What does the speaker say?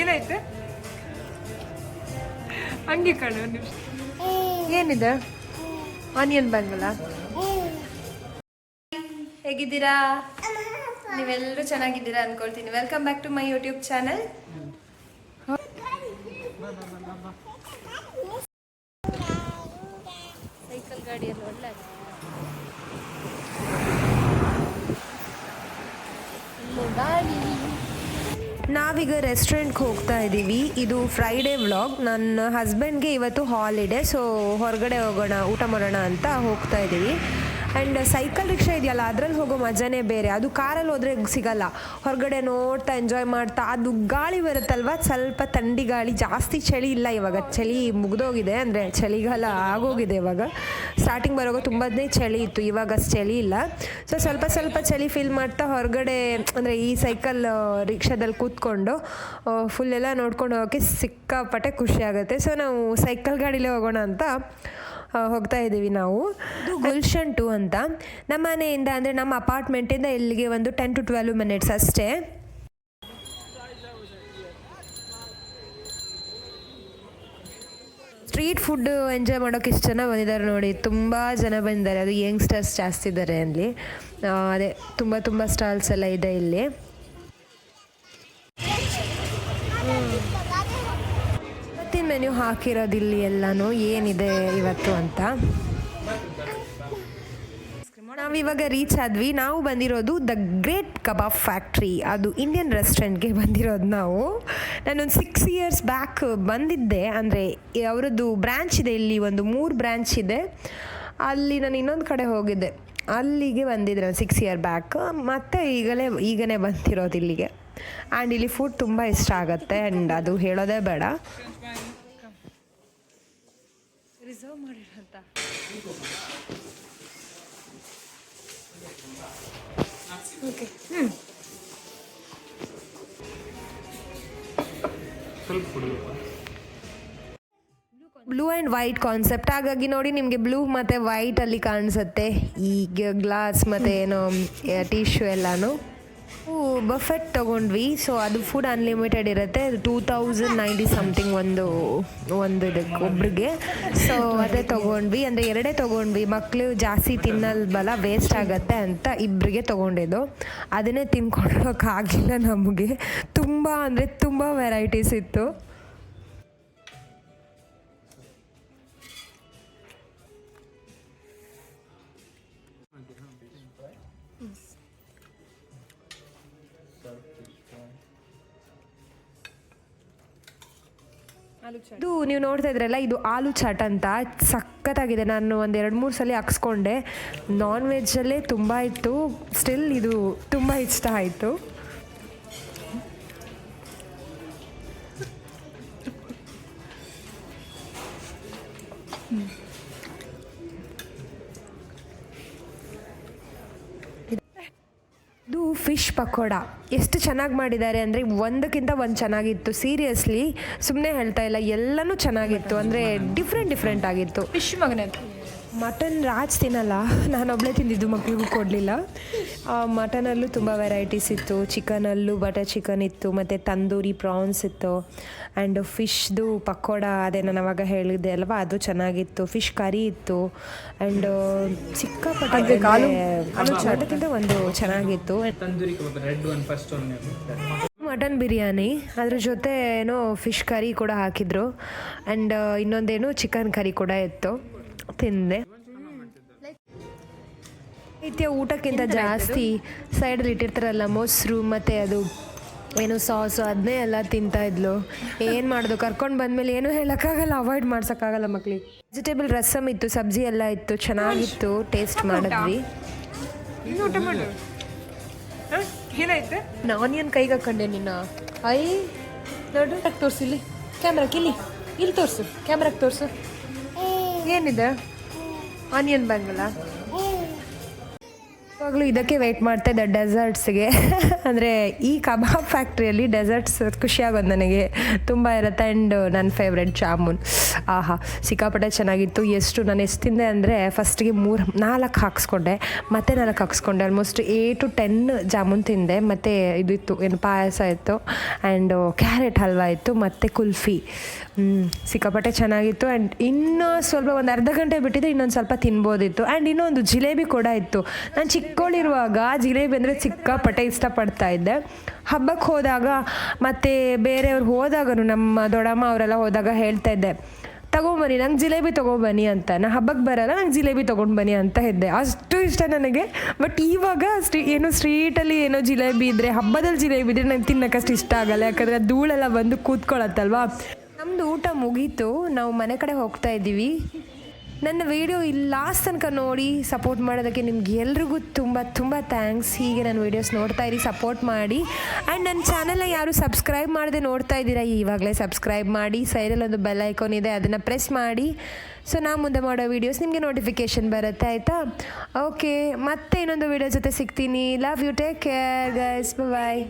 ಏನಾಯ್ತು? ಹಂಗೆ ಕಣ್ಣು ನಿಮಿಷ. ಏನಿದೆ? ಆನಿಯನ್ ಬಂಗಲ್ಲ ಹೇಗಿದ್ದೀರಾ? ನೀವೆಲ್ಲರೂ ಚೆನ್ನಾಗಿದ್ದೀರಾ ಅನ್ಕೊಳ್ತೀನಿ. Welcome back to my YouTube channel cycle ಗಾಡಿಯಲ್ಲಿ ಒಳ್ಳೆ ಗಾಡಿ ನಾವೀಗ ರೆಸ್ಟೋರೆಂಟ್ಗೆ ಹೋಗ್ತಾ ಇದ್ದೀವಿ ಇದು ಫ್ರೈಡೇ ವ್ಲಾಗ್ ನನ್ನ ಹಸ್ಬೆಂಡ್ಗೆ ಇವತ್ತು ಹಾಲಿಡೇ ಸೊ ಹೊರಗಡೆ ಹೋಗೋಣ, ಊಟ ಮಾಡೋಣ ಅಂತ ಹೋಗ್ತಾ ಇದ್ದೀವಿ ಆ್ಯಂಡ್ ಸೈಕಲ್ ರಿಕ್ಷಾ ಇದೆಯಲ್ಲ, ಅದ್ರಲ್ಲಿ ಹೋಗೋ ಮಜಾನೇ ಬೇರೆ. ಅದು ಕಾರಲ್ಲಿ ಹೋದರೆ ಸಿಗಲ್ಲ. ಹೊರಗಡೆ ನೋಡ್ತಾ ಎಂಜಾಯ್ ಮಾಡ್ತಾ, ಅದು ಗಾಳಿ ಬರುತ್ತಲ್ವ? ಸ್ವಲ್ಪ ಥಂಡಿ ಗಾಳಿ, ಜಾಸ್ತಿ ಚಳಿ ಇಲ್ಲ ಇವಾಗ. ಚಳಿ ಮುಗಿದೋಗಿದೆ ಅಂದರೆ ಚಳಿಗಾಲ ಆಗೋಗಿದೆ ಇವಾಗ. ಸ್ಟಾರ್ಟಿಂಗ್ ಬರೋವಾಗ ತುಂಬನೇ ಚಳಿ ಇತ್ತು, ಇವಾಗ ಅಷ್ಟು ಚಳಿ ಇಲ್ಲ. ಸೊ ಸ್ವಲ್ಪ ಸ್ವಲ್ಪ ಚಳಿ ಫೀಲ್ ಮಾಡ್ತಾ ಹೊರಗಡೆ, ಅಂದರೆ ಈ ಸೈಕಲ್ ರಿಕ್ಷಾದಲ್ಲಿ ಕೂತ್ಕೊಂಡು ಫುಲ್ ಎಲ್ಲ ನೋಡ್ಕೊಂಡು ಹೋಗೋಕ್ಕೆ ಸಿಕ್ಕಾಪಟ್ಟೆ ಖುಷಿ ಆಗುತ್ತೆ. ಸೊ ನಾವು ಸೈಕಲ್ ಗಾಡಿಲೇ ಹೋಗೋಣ ಅಂತ ಹೋಗ್ತಾ ಇದ್ದೀವಿ ನಾವು. ಗುಲ್ಶನ್ ಟು ಅಂತ. ನಮ್ಮ ಮನೆಯಿಂದ ಅಂದರೆ ನಮ್ಮ ಅಪಾರ್ಟ್ಮೆಂಟಿಂದ ಇಲ್ಲಿಗೆ ಒಂದು ಟೆನ್ ಟು ಟ್ವೆಲ್ವ್ ಮಿನಿಟ್ಸ್ ಅಷ್ಟೇ. ಸ್ಟ್ರೀಟ್ ಫುಡ್ ಎಂಜಾಯ್ ಮಾಡೋಕೆ ಇಷ್ಟು ಜನ ಬಂದಿದ್ದಾರೆ ನೋಡಿ. ತುಂಬ ಜನ ಬಂದಿದ್ದಾರೆ. ಅದು ಯಂಗ್ಸ್ಟರ್ಸ್ ಜಾಸ್ತಿ ಇದ್ದಾರೆ ಅಲ್ಲಿ. ಅದೇ ತುಂಬ ತುಂಬ ಸ್ಟಾಲ್ಸ್ ಎಲ್ಲ ಇದೆ ಇಲ್ಲಿ. ಮೆನ್ಯೂ ಹಾಕಿರೋದು ಇಲ್ಲಿ ಎಲ್ಲನೂ ಏನಿದೆ ಇವತ್ತು ಅಂತ? ನಾವಿವಾಗ ರೀಚ್ ಆದ್ವಿ. ನಾವು ಬಂದಿರೋದು ದ ಗ್ರೇಟ್ ಕಬಾಬ್ ಫ್ಯಾಕ್ಟ್ರಿ ಅದು ಇಂಡಿಯನ್ ರೆಸ್ಟೋರೆಂಟ್ಗೆ ಬಂದಿರೋದು ನಾವು. ನಾನೊಂದು ಸಿಕ್ಸ್ ಇಯರ್ಸ್ ಬ್ಯಾಕ್ ಬಂದಿದ್ದೆ. ಅಂದರೆ ಅವರದ್ದು ಬ್ರ್ಯಾಂಚ್ ಇದೆ. ಇಲ್ಲಿ ಒಂದು ಮೂರು ಬ್ರ್ಯಾಂಚ್ ಇದೆ. ಅಲ್ಲಿ ನಾನು ಇನ್ನೊಂದು ಕಡೆ ಹೋಗಿದ್ದೆ. ಅಲ್ಲಿಗೆ ಬಂದಿದ್ದೆ ನಾನು ಸಿಕ್ಸ್ ಇಯರ್ ಬ್ಯಾಕ್ ಮತ್ತು ಈಗಲೇ, ಈಗನೇ ಬಂದಿರೋದು ಇಲ್ಲಿಗೆ. ಆ್ಯಂಡ್ ಇಲ್ಲಿ ಫುಡ್ ತುಂಬ ಇಷ್ಟ ಆಗುತ್ತೆ. ಆ್ಯಂಡ್ ಅದು ಹೇಳೋದೇ ಬೇಡ. ರಿಸರ್ವ್ ಮಾಡಿರಂತ ಓಕೆ ಹ್ಞೂ ಬ್ಲೂ ಆ್ಯಂಡ್ ವೈಟ್ ಕಾನ್ಸೆಪ್ಟ್ ಹಾಗಾಗಿ ನೋಡಿ ನಿಮಗೆ ಬ್ಲೂ ಮತ್ತು ವೈಟಲ್ಲಿ ಕಾಣಿಸುತ್ತೆ. ಈಗ ಗ್ಲಾಸ್ ಮತ್ತು ಏನೋ ಟಿಶ್ಯೂ ಎಲ್ಲನೂ. ಬಫೆಟ್ ತಗೊಂಡ್ವಿ. ಸೊ ಅದು ಫುಡ್ ಅನ್ಲಿಮಿಟೆಡ್ ಇರುತ್ತೆ. ಟೂ ತೌಸಂಡ್ ನೈಂಟಿ ಸಮಥಿಂಗ್ ಒಂದು ಒಂದು ಇದಕ್ಕೆ ಒಬ್ರಿಗೆ. ಸೊ ಅದೇ ತೊಗೊಂಡ್ವಿ. ಅಂದರೆ ಎರಡೇ ತೊಗೊಂಡ್ವಿ. ಮಕ್ಕಳು ಜಾಸ್ತಿ ತಿನ್ನಲ್ವಲ್ಲ ವೇಸ್ಟ್ ಆಗುತ್ತೆ ಅಂತ ಇಬ್ಬರಿಗೆ ತೊಗೊಂಡಿದ್ದು. ಅದನ್ನೇ ತಿನ್ಕೊಳ್ಳೋಕ್ಕಾಗಿಲ್ಲ ನಮಗೆ. ತುಂಬ ಅಂದರೆ ತುಂಬ ವೆರೈಟೀಸ್ ಇತ್ತು. ಇದು ನೀವು ನೋಡ್ತಾ ಇದ್ರಲ್ಲ ಇದು ಆಲೂ ಚಾಟ್ ಅಂತ ಸಖತ್ತಾಗಿದೆ. ನಾನು ಒಂದು ಎರಡು ಮೂರು ಸಲ ಹಾಕ್ಸ್ಕೊಂಡೆ. ನಾನ್ ವೆಜ್ಜಲ್ಲೇ ತುಂಬ ಇತ್ತು. ಸ್ಟಿಲ್ ಇದು ತುಂಬ ಇಷ್ಟ ಆಯಿತು. ಫಿಶ್ ಪಕೋಡ ಎಷ್ಟು ಚೆನ್ನಾಗಿ ಮಾಡಿದ್ದಾರೆ ಅಂದರೆ ಒಂದಕ್ಕಿಂತ ಒಂದು ಚೆನ್ನಾಗಿತ್ತು. ಸೀರಿಯಸ್ಲಿ ಸುಮ್ಮನೆ ಹೇಳ್ತಾ ಇಲ್ಲ. ಎಲ್ಲನೂ ಚೆನ್ನಾಗಿತ್ತು. ಅಂದರೆ ಡಿಫ್ರೆಂಟ್ ಡಿಫ್ರೆಂಟ್ ಆಗಿತ್ತು. ಫಿಶ್ ಮಗನೇ. ಮಟನ್ ರಾಜ್ ತಿನ್ನಲ್ಲ. ನಾನೊಬ್ಬಳೇ ತಿಂದಿದ್ದು ಮಕ್ಕಳಿಗೂ ಕೊಡಲಿಲ್ಲ. ಮಟನಲ್ಲೂ ತುಂಬ ವೆರೈಟೀಸ್ ಇತ್ತು. ಚಿಕನಲ್ಲೂ ಬಟರ್ ಚಿಕನ್ ಇತ್ತು ಮತ್ತು ತಂದೂರಿ ಪ್ರಾನ್ಸ್ ಇತ್ತು ಆ್ಯಂಡ್ ಫಿಶ್ದು ಪಕೋಡ ಅದೇ ನಾನು ಅವಾಗ ಹೇಳಿದ್ದೆ ಅಲ್ವಾ? ಅದು ಚೆನ್ನಾಗಿತ್ತು. ಫಿಶ್ ಕರಿ ಇತ್ತು ಆ್ಯಂಡ್ ಸಿಕ್ಕಾಪಟ್ಟೆ ಚಟಕ್ಕಿಂತ ಒಂದು ಚೆನ್ನಾಗಿತ್ತು. ಮಟನ್ ಬಿರಿಯಾನಿ ಅದ್ರ ಜೊತೆ ಏನೋ ಫಿಶ್ ಕರಿ ಕೂಡ ಹಾಕಿದ್ರು ಆ್ಯಂಡ್ ಇನ್ನೊಂದೇನು ಚಿಕನ್ ಕರಿ ಕೂಡ ಇತ್ತು. ತಿಂದೆ. ನಿತ್ಯ ಊಟಕ್ಕಿಂತ ಜಾಸ್ತಿ ಸೈಡಲ್ಲಿ ಇಟ್ಟಿರ್ತಾರಲ್ಲ ಮೊಸರು ಮತ್ತು ಅದು ಏನು ಸಾಸು ಅದನ್ನೇ ಎಲ್ಲ ತಿಂತಾ ಇದ್ಲು. ಏನು ಮಾಡೋದು? ಕರ್ಕೊಂಡು ಬಂದಮೇಲೆ ಏನೂ ಹೇಳೋಕ್ಕಾಗಲ್ಲ. ಅವಾಯ್ಡ್ ಮಾಡ್ಸೋಕ್ಕಾಗಲ್ಲ ಮಕ್ಳಿಗೆ. ವೆಜಿಟೇಬಲ್ ರಸಮ್ ಇತ್ತು ಸಬ್ಜಿ ಎಲ್ಲ ಇತ್ತು ಚೆನ್ನಾಗಿತ್ತು. ಟೇಸ್ಟ್ ಮಾಡಿದ್ವಿ. ಆನಿಯನ್ ಕೈಗೆ ಹಾಕೊಂಡೆ ನಿನ್ನ. ಐ ನೋಡು ತೋರಿಸು ಇಲ್ಲಿ. ಕ್ಯಾಮ್ರಾಕ್ಕೆ ಇಲ್ಲಿ. ಇಲ್ಲಿ ತೋರಿಸು. ಕ್ಯಾಮ್ರಾಗೆ ತೋರಿಸು. ಏನಿದೆ? ಆನಿಯನ್ ಬಂಗಲ್ಲ ಇವಾಗಲೂ ಇದಕ್ಕೆ ವೆಯ್ಟ್ ಮಾಡ್ತಾ ಇದ್ದೆ ಡೆಸರ್ಟ್ಸ್ಗೆ ಅಂದರೆ ಈ ಕಬಾಬ್ ಫ್ಯಾಕ್ಟ್ರಿಯಲ್ಲಿ ಡೆಸರ್ಟ್ಸ್ ಖುಷಿಯಾಗೋದು ನನಗೆ. ತುಂಬ ಇರುತ್ತೆ ಆ್ಯಂಡ್ ನನ್ನ ಫೇವ್ರೆಟ್ ಜಾಮೂನ್. ಆಹಾ, ಸಿಕ್ಕಾಪಟ್ಟೆ ಚೆನ್ನಾಗಿತ್ತು. ಎಷ್ಟು ನಾನು ಎಷ್ಟು ತಿಂದೆ ಅಂದರೆ ಫಸ್ಟಿಗೆ ಮೂರು, ನಾಲ್ಕು ಹಾಕ್ಸ್ಕೊಂಡೆ. ಮತ್ತೆ ನಾಲ್ಕು ಹಾಕ್ಸ್ಕೊಂಡೆ. Almost eight to ten jamun ತಿಂದೆ. ಮತ್ತು ಇದು ಇತ್ತು, ಏನು ಪಾಯಸ ಇತ್ತು. ಆ್ಯಂಡ್ ಕ್ಯಾರೆಟ್ ಹಲ್ವಾ ಇತ್ತು, ಮತ್ತು ಕುಲ್ಫಿ. ಸಿಕ್ಕಾಪಟ್ಟೆ ಚೆನ್ನಾಗಿತ್ತು. ಆ್ಯಂಡ್ ಇನ್ನೂ ಸ್ವಲ್ಪ ಒಂದು ಅರ್ಧ ಗಂಟೆ ಬಿಟ್ಟಿದ್ರೆ ಇನ್ನೊಂದು ಸ್ವಲ್ಪ ತಿನ್ಬೋದಿತ್ತು. ಆ್ಯಂಡ್ ಇನ್ನೊಂದು ಜಿಲೇಬಿ ಕೂಡ ಇತ್ತು. ನಾನು ಚಿಕ್ಕವಳಿರುವಾಗ ಜಿಲೇಬಿ ಅಂದರೆ ಸಿಕ್ಕಾಪಟ್ಟೆ ಇಷ್ಟಪಡ್ತಾ ಇದ್ದೆ. ಹಬ್ಬಕ್ಕೆ ಹೋದಾಗ ಮತ್ತು ಬೇರೆಯವ್ರು ಹೋದಾಗನು ನಮ್ಮ ದೊಡ್ಡಮ್ಮ ಅವರೆಲ್ಲ ಹೋದಾಗ ಹೇಳ್ತಾ ಇದ್ದೆ, ತಗೊಂಬನ್ನಿ, ನಂಗೆ ಜಿಲೇಬಿ ತೊಗೊಂಬನ್ನಿ ಅಂತ. ನಾನು ಹಬ್ಬಕ್ಕೆ ಬರಲ್ಲ, ನಂಗೆ ಜಿಲೇಬಿ ತೊಗೊಂಡು ಬನ್ನಿ ಅಂತ ಇದ್ದೆ. ಅಷ್ಟು ಇಷ್ಟ ನನಗೆ, ಬಟ್ ಇವಾಗ ಸ್ಟ್ರೀ, ಏನೋ ಸ್ಟ್ರೀಟಲ್ಲಿ ಏನೋ ಜಿಲೇಬಿ ಇದ್ದರೆ ಹಬ್ಬದಲ್ಲಿ ಜಿಲೇಬಿ ಇದ್ದರೆ ನಂಗೆ ತಿನ್ನೋಕ್ಕಷ್ಟು ಇಷ್ಟ ಆಗಲ್ಲ. ಯಾಕಂದರೆ ಧೂಳೆಲ್ಲ ಬಂದು ಕೂತ್ಕೊಳತ್ತಲ್ವಾ? ನಮ್ಮದು ಊಟ ಮುಗೀತು. ನಾವು ಮನೆ ಕಡೆ ಹೋಗ್ತಾ ಇದ್ದೀವಿ. ನನ್ನ ವಿಡಿಯೋ ಇಲ್ಲಿ ಲಾಸ್ಟ್ ತನಕ ನೋಡಿ ಸಪೋರ್ಟ್ ಮಾಡೋದಕ್ಕೆ ನಿಮ್ಗೆ ಎಲ್ರಿಗೂ ತುಂಬ ತುಂಬ ಥ್ಯಾಂಕ್ಸ್ ಹೀಗೆ ನನ್ನ ವೀಡಿಯೋಸ್ ನೋಡ್ತಾ ಇರಿ ಸಪೋರ್ಟ್ ಮಾಡಿ. ಆ್ಯಂಡ್ ನನ್ನ ಚಾನಲ್ನ ಯಾರು ಸಬ್ಸ್ಕ್ರೈಬ್ ಮಾಡದೆ ನೋಡ್ತಾ ಇದ್ದೀರಾ ಇವಾಗಲೇ ಸಬ್ಸ್ಕ್ರೈಬ್ ಮಾಡಿ. ಸೈಡಲ್ಲಿ ಒಂದು ಬೆಲ್ ಐಕಾನ್ ಇದೆ, ಅದನ್ನು ಪ್ರೆಸ್ ಮಾಡಿ. ಸೊ ನಾ ಮುಂದೆ ಮಾಡೋ ವೀಡಿಯೋಸ್ ನಿಮಗೆ ನೋಟಿಫಿಕೇಷನ್ ಬರುತ್ತೆ, ಆಯಿತಾ? ಓಕೆ ಮತ್ತೆ ಇನ್ನೊಂದು ವೀಡಿಯೋ ಜೊತೆ ಸಿಗ್ತೀನಿ. Love you take care guys bye